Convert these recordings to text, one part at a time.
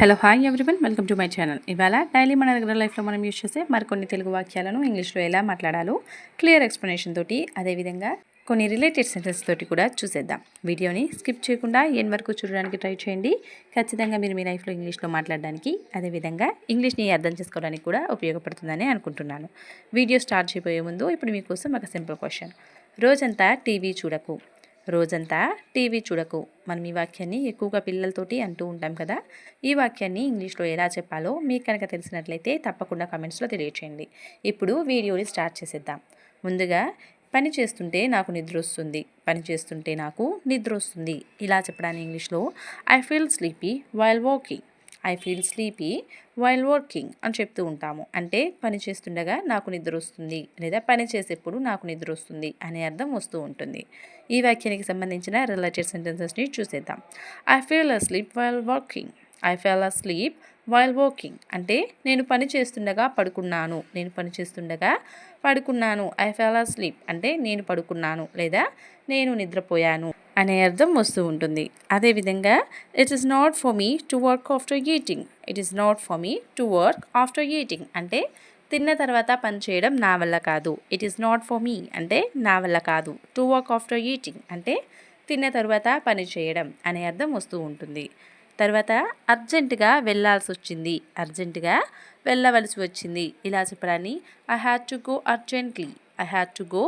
Hello hi everyone welcome to my channel ఇవాళ daily మన దగ్గర లైఫ్లో మనం యూస్ చేసే మరికొన్ని తెలుగు వాక్యాలను ఇంగ్లీష్లో ఎలా మాట్లాడాలో క్లియర్ ఎక్స్ప్లెనేషన్ తోటి అదేవిధంగా కొన్ని రిలేటెడ్ సెంటెన్స్ తోటి కూడా చూసేద్దాం. వీడియోని స్కిప్ చేయకుండా ఎన్ వరకు చూడడానికి ట్రై చేయండి. ఖచ్చితంగా మీరు మీ లైఫ్లో ఇంగ్లీష్లో మాట్లాడడానికి అదేవిధంగా ఇంగ్లీష్ని అర్థం చేసుకోవడానికి కూడా ఉపయోగపడుతుందని అనుకుంటున్నాను. వీడియో స్టార్ట్ చేయబోయే ముందు ఇప్పుడు మీకోసం ఒక సింపుల్ క్వశ్చన్ రోజంతా టీవీ చూడకు. రోజంతా టీవీ చూడకు. మనం ఈ వాక్యాన్ని ఎక్కువగా పిల్లలతోటి అంటూ ఉంటాం కదా. ఈ వాక్యాన్ని ఇంగ్లీష్లో ఎలా చెప్పాలో మీకు కనుక తెలిసినట్లయితే తప్పకుండా కమెంట్స్లో తెలియచేయండి. ఇప్పుడు వీడియోని స్టార్ట్ చేసేద్దాం. ముందుగా పని చేస్తుంటే నాకు నిద్ర వస్తుంది. పని చేస్తుంటే నాకు నిద్ర వస్తుంది. ఇలా చెప్పడానికి ఇంగ్లీష్లో I feel sleepy while walking I feel sleepy while working అని చెప్తూ ఉంటాము. అంటే పని చేస్తుండగా నాకు నిద్ర వస్తుంది లేదా పని చేసేప్పుడు నాకు నిద్ర వస్తుంది అనే అర్థం వస్తూ ఉంటుంది. ఈ వ్యాఖ్యానికి సంబంధించిన రిలేటెడ్ సెంటెన్సెస్ని చూసేద్దాం. I feel asleep while working I fell asleep while walking అంటే నేను పని చేస్తుండగా పడుకున్నాను. నేను పని చేస్తుండగా పడుకున్నాను. ఐ ఫెల్ అ స్లీప్ అంటే నేను పడుకున్నాను లేదా నేను నిద్రపోయాను అనే అర్థం వస్తూ ఉంటుంది. అదేవిధంగా it is not for me to work after eating it is not for me to work after eating అంటే తిన్న తర్వాత పని చేయడం నా వల్ల కాదు. It is not for me అంటే నా వల్ల కాదు. టు వర్క్ ఆఫ్టర్ ఈటింగ్ అంటే తిన్న తర్వాత పని చేయడం అనే అర్థం వస్తూ ఉంటుంది. తర్వాత అర్జెంటుగా వెళ్ళాల్సి వచ్చింది అర్జెంటుగా వెళ్ళవలసి వచ్చింది ఇలా చెప్పడాన్ని I had to go urgently I had to go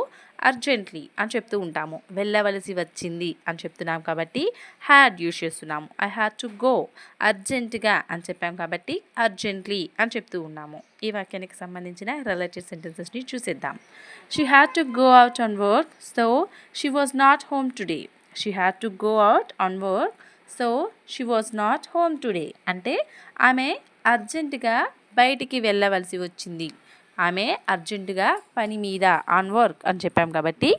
urgently అని చెప్తూ ఉంటాము. వెళ్ళవలసి వచ్చింది అని చెప్తున్నాం కాబట్టి హ్యాడ్ యూస్ చేస్తున్నాము. ఐ హ్యాడ్ టు గో అర్జెంటుగా అని చెప్పాం కాబట్టి అర్జెంట్లీ అని చెప్తూ ఉన్నాము. ఈ వాక్యానికి సంబంధించిన రిలేటెడ్ సెంటెన్సెస్ని చూసేద్దాం. She had to go out on work so she was not home today she had to go out on work so she was not home today. అంటే ఆమె అర్జెంటుగా బయటికి వెళ్ళవలసి వచ్చింది. ఆమె అర్జెంటుగా పని మీద ఆన్ వర్క్ అని చెప్పాం కాబట్టి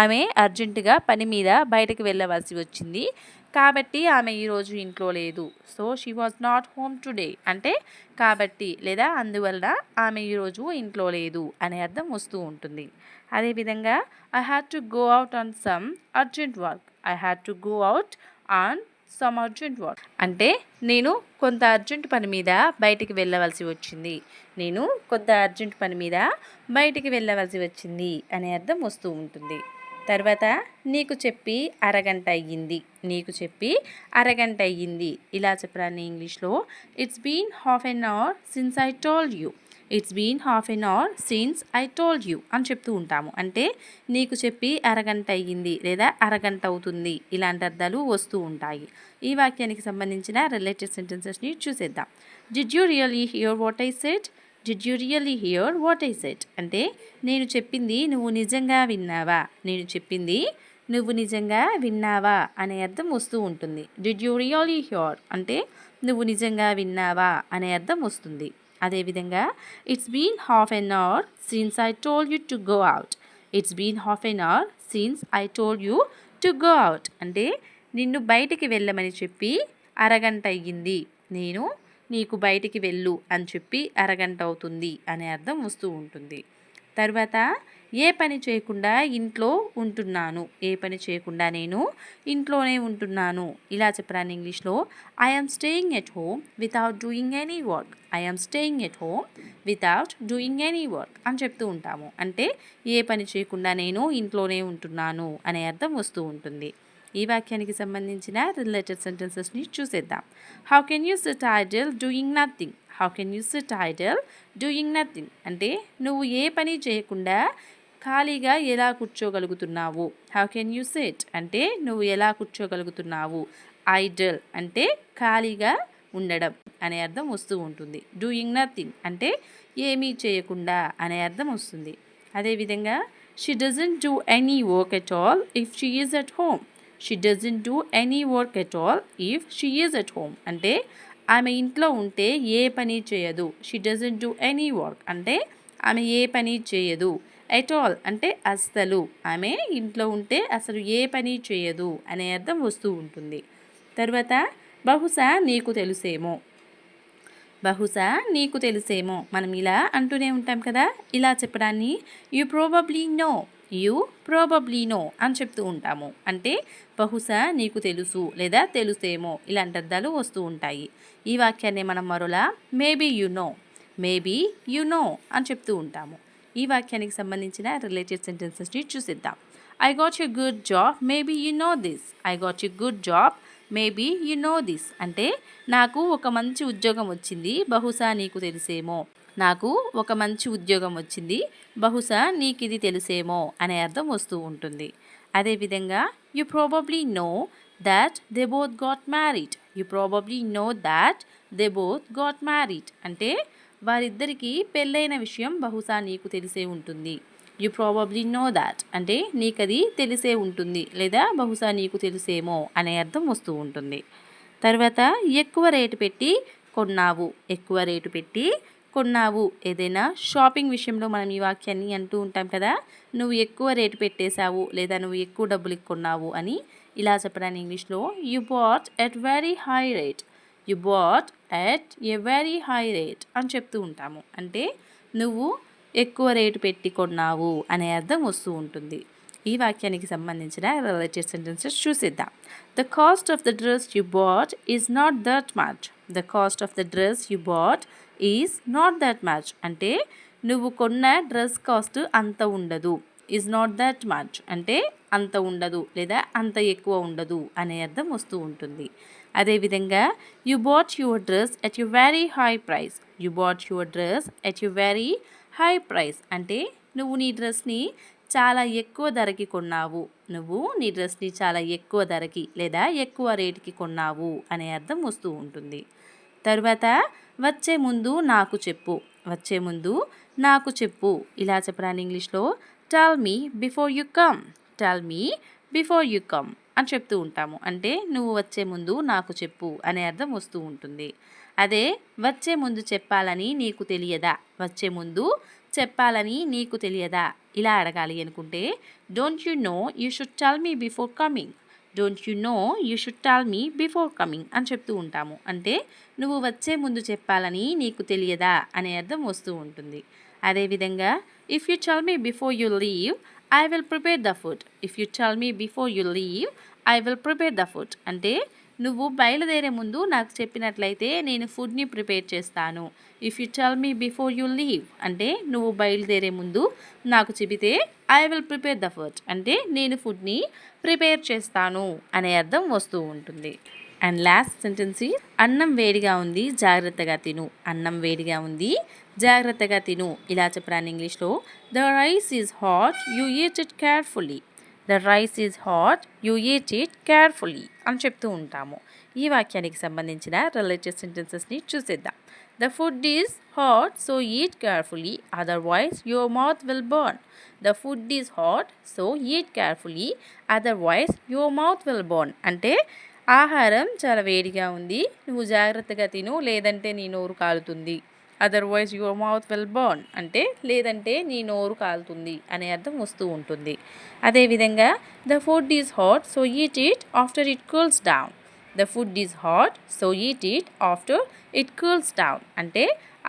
ఆమె అర్జెంటుగా పని మీద బయటకు వెళ్ళవలసి వచ్చింది. కాబట్టి ఆమె ఈరోజు ఇంట్లో లేదు. So she was not home today. అంటే కాబట్టి లేదా అందువల్ల ఆమె ఈరోజు ఇంట్లో లేదు అనే అర్థం వస్తూ ఉంటుంది. అదేవిధంగా I had to go out on some urgent work I had to go out on some urgent work అంటే నేను కొంత అర్జెంట్ పని మీద బయటికి వెళ్ళవలసి వచ్చింది. నేను కొంత అర్జెంట్ పని మీద బయటికి వెళ్ళవలసి వచ్చింది అనే అర్థం వస్తూ ఉంటుంది. తర్వాత నీకు చెప్పి అరగంట అయ్యింది. నీకు చెప్పి అరగంట అయ్యింది. ఇలా చెప్పరాని ఇంగ్లీష్లో it's been half an hour since I told you it's been half an hour since I told you అని చెప్తూ ఉంటాము. అంటే నీకు చెప్పి అరగంట అయ్యింది లేదా అరగంట అవుతుంది ఇలాంటి అర్థాలు వస్తూ ఉంటాయి. ఈ వాక్యానికి సంబంధించిన రిలేటెడ్ సెంటెన్సెస్ని చూసేద్దాం. Did you really hear what I said did you really hear what I said అంటే నేను చెప్పింది నువ్వు నిజంగా విన్నావా? నేను చెప్పింది నువ్వు నిజంగా విన్నావా? అనే అర్థం వస్తూ ఉంటుంది. డిడ్ యూ రియలీ హియర్ అంటే నువ్వు నిజంగా విన్నావా? అనే అర్థం వస్తుంది. అదేవిధంగా it's been half an hour since I told you to go out it's been half an hour since I told you to go out అంటే నిన్ను బయటికి వెళ్ళమని చెప్పి అరగంట అయ్యింది. నేను నీకు బయటికి వెళ్ళు అని చెప్పి అరగంట అవుతుంది అనే అర్థం వస్తూ ఉంటుంది. తర్వాత ఏ పని చేయకుండా ఇంట్లో ఉంటున్నాను. ఏ పని చేయకుండా నేను ఇంట్లోనే ఉంటున్నాను. ఇలా చెప్పడానికి ఇంగ్లీష్లో I'm staying at home without doing any work I'm staying at home without doing any work అని చెప్తూ ఉంటాము. అంటే ఏ పని చేయకుండా నేను ఇంట్లోనే ఉంటున్నాను అనే అర్థం వస్తూ ఉంటుంది. ఈ వాక్యానికి సంబంధించిన రిలేటెడ్ సెంటెన్సెస్ని చూసేద్దాం. How can you sit idle doing nothing how can you sit idle doing nothing అంటే నువ్వు ఏ పని చేయకుండా ఖాళీగా ఎలా కూర్చోగలుగుతున్నావు? హౌ కెన్ యూ సిట్ అంటే నువ్వు ఎలా కూర్చోగలుగుతున్నావు? ఐడల్ అంటే ఖాళీగా ఉండడం అనే అర్థం వస్తూ ఉంటుంది. డూయింగ్ నథింగ్ అంటే ఏమీ చేయకుండా అనే అర్థం వస్తుంది. అదేవిధంగా she doesn't do any work at all if she is at home she doesn't do any work at all if she is at home అంటే ఆమె ఇంట్లో ఉంటే ఏ పని చేయదు. She doesn't do any work అంటే ఆమె ఏ పని చేయదు. ఎట్ ఆల్ అంటే అస్సలు. ఆమె ఇంట్లో ఉంటే అసలు ఏ పని చేయదు అనే అర్థం వస్తూ ఉంటుంది. తర్వాత బహుశా నీకు తెలుసేమో. బహుశా నీకు తెలుసేమో. మనం ఇలా అంటూనే ఉంటాం కదా? ఇలా చెప్పడాన్ని you probably know you probably know అని చెప్తూ ఉంటాము. అంటే బహుశా నీకు తెలుసు లేదా తెలుసేమో ఇలాంటి అర్థాలు వస్తూ ఉంటాయి. ఈ వాక్యాన్ని మనం మరోలా maybe you know maybe you know అని చెప్తూ ఉంటాము. ఈ వాక్యానికి సంబంధించిన రిలేటెడ్ సెంటెన్సెస్ని చూసిద్దాం. I got you good job maybe you know this I got you good job maybe you know this అంటే నాకు ఒక మంచి ఉద్యోగం వచ్చింది బహుశా నీకు తెలిసేమో. నాకు ఒక మంచి ఉద్యోగం వచ్చింది బహుశా నీకు ఇది తెలిసేమో అనే అర్థం వస్తూ ఉంటుంది. అదేవిధంగా you probably know that they both got married you probably know that they both got married అంటే వారిద్దరికీ పెళ్ళైన విషయం బహుశా నీకు తెలిసే ఉంటుంది. యు ప్రాబబ్లీ నో దాట్ అంటే నీకది తెలిసే ఉంటుంది లేదా బహుశా నీకు తెలిసేమో అనే అర్థం వస్తూ ఉంటుంది. తర్వాత ఎక్కువ రేటు పెట్టి కొన్నావు ఎక్కువ రేటు పెట్టి కొన్నావు. ఏదైనా షాపింగ్ విషయంలో మనం ఈ వాక్యాన్ని అంటూ ఉంటాం కదా నువ్వు ఎక్కువ రేటు పెట్టేశావు లేదా నువ్వు ఎక్కువ డబ్బులు కొన్నావు అని ఇలా చెప్పడానికి ఇంగ్లీష్లో you bought at very high rate you bought at a very high rate అని చెప్తూ ఉంటాము. అంటే నువ్వు ఎక్కువ రేటు పెట్టి కొన్నావు అనే అర్థం వస్తూ ఉంటుంది. ఈ వాక్యానికి సంబంధించిన related sentences చూసిద్దాం. The cost of the dress you bought is not that much the cost of the dress you bought is not that much అంటే నువ్వు కొన్న డ్రెస్ కాస్ట్ అంత ఉండదు. ఈజ్ నాట్ దట్ మచ్ అంటే అంత ఉండదు లేదా అంత ఎక్కువ ఉండదు అనే అర్థం వస్తూ ఉంటుంది. అదేవిధంగా you bought your dress at you very high price you bought your dress at you very high price అంటే నువ్వు నీ డ్రెస్ని చాలా ఎక్కువ ధరకి కొన్నావు. నువ్వు నీ డ్రెస్ని చాలా ఎక్కువ ధరకి లేదా ఎక్కువ రేటుకి కొన్నావు. అనే అర్థం వస్తూ ఉంటుంది. తర్వాత వచ్చే ముందు నాకు చెప్పు. వచ్చే ముందు నాకు చెప్పు. ఇలా చెప్పడానికి ఇంగ్లీష్లో tell me before you come tell me before you come అని చెప్తూ ఉంటాము. అంటే నువ్వు వచ్చే ముందు నాకు చెప్పు అనే అర్థం వస్తూ ఉంటుంది. అదే వచ్చే ముందు చెప్పాలని నీకు తెలియదా? వచ్చే ముందు చెప్పాలని నీకు తెలియదా? ఇలా అడగాలి అనుకుంటే don't you know you should tell me before coming don't you know you should tell me before coming అని చెప్తూ ఉంటాము. అంటే నువ్వు వచ్చే ముందు చెప్పాలని నీకు తెలియదా? అనే అర్థం వస్తూ ఉంటుంది. అదేవిధంగా if you tell me before you leave I will prepare the food if you tell me before you leave I will prepare the food అంటే నువ్వు బయలుదేరే ముందు నాకు చెప్పినట్లయితే నేను ఫుడ్ని ప్రిపేర్ చేస్తాను. If you tell me before you leave అంటే నువ్వు బయలుదేరే ముందు నాకు చెబితే I will prepare the food అంటే నేను ఫుడ్ని ప్రిపేర్ చేస్తాను అనే అర్థం వస్తూ ఉంటుంది. అండ్ లాస్ట్ సెంటెన్స్ అన్నం వేడిగా ఉంది జాగ్రత్తగా తిను. అన్నం వేడిగా ఉంది జాగ్రత్తగా తిను. ఇలా చెప్పరాను ఇంగ్లీష్లో the rice is hot you eat it carefully the rice is hot you eat it carefully అని చెప్తూ ఉంటాము. ఈ వాక్యానికి సంబంధించిన రిలేటెడ్ సెంటెన్సెస్ని చూసేద్దాం. The food is hot so eat carefully otherwise your mouth will burn the food is hot so eat carefully otherwise your mouth will burn అంటే ఆహారం చాలా వేడిగా ఉంది. నువ్వు జాగ్రత్తగా తిను లేదంటే నీ నోరు కాలుతుంది. Otherwise your mouth will burn అంటే లేదంటే నీ నోరు కాలుతుంది అనే అర్థం వస్తూ ఉంటుంది. అదేవిధంగా the food is hot so eat it after it cools down the food is hot so eat it after it cools down అంటే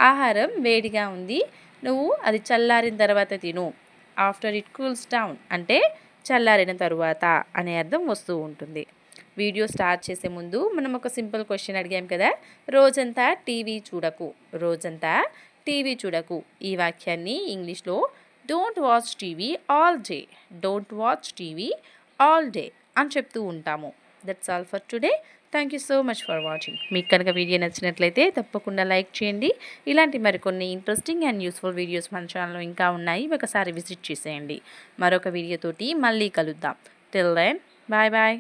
ఆహారం వేడిగా ఉంది నువ్వు అది చల్లారిన తర్వాత తిను. ఆఫ్టర్ ఇట్ కూల్స్ డౌన్ అంటే చల్లారిన తరువాత అనే అర్థం వస్తూ ఉంటుంది. వీడియో స్టార్ట్ చేసే ముందు మనం ఒక సింపుల్ క్వశ్చన్ అడిగాం కదా? రోజంతా టీవీ చూడకు రోజంతా టీవీ చూడకు. ఈ వాక్యాన్ని ఇంగ్లీష్లో don't watch TV all day don't watch TV all day అని చెప్తూ ఉంటాము. That's all for today thank you so much for watching మీకు కనుక వీడియో నచ్చినట్లయితే తప్పకుండా లైక్ చేయండి. ఇలాంటి మరికొన్ని ఇంట్రెస్టింగ్ అండ్ యూస్ఫుల్ వీడియోస్ మన ఛానల్లో ఇంకా ఉన్నాయి. ఒకసారి విజిట్ చేసేయండి. మరొక వీడియోతోటి మళ్ళీ కలుద్దాం. Till then bye bye